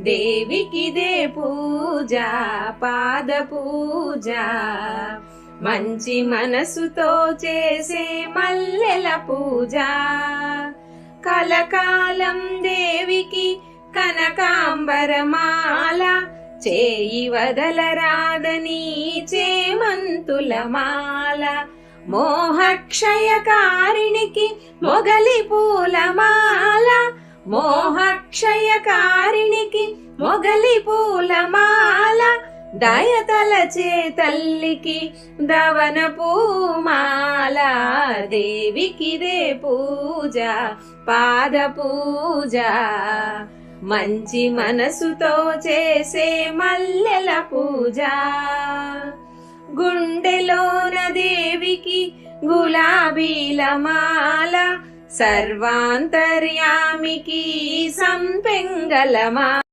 దేవికిదే పూజ పాద పూజ. మంచి మనసుతో చేసే మల్లెల పూజ. కలకాలం దేవికి కనకాంబరమాల. చేయి వదలరాదని చేమంతుల మాల. మోహక్షయకారిణికి మొగలి పూలమా మోహక్షయకారిణికి మొగలి పూలమాల దయతలచే తల్లికి దవన పూమాల దేవికిదే పూజ పాద పూజ. మంచి మనసుతో చేసే మల్లెల పూజ. గుండెలోన దేవికి గులాబీల మాల సర్వాంతర్యామికి సంపెంగల మాల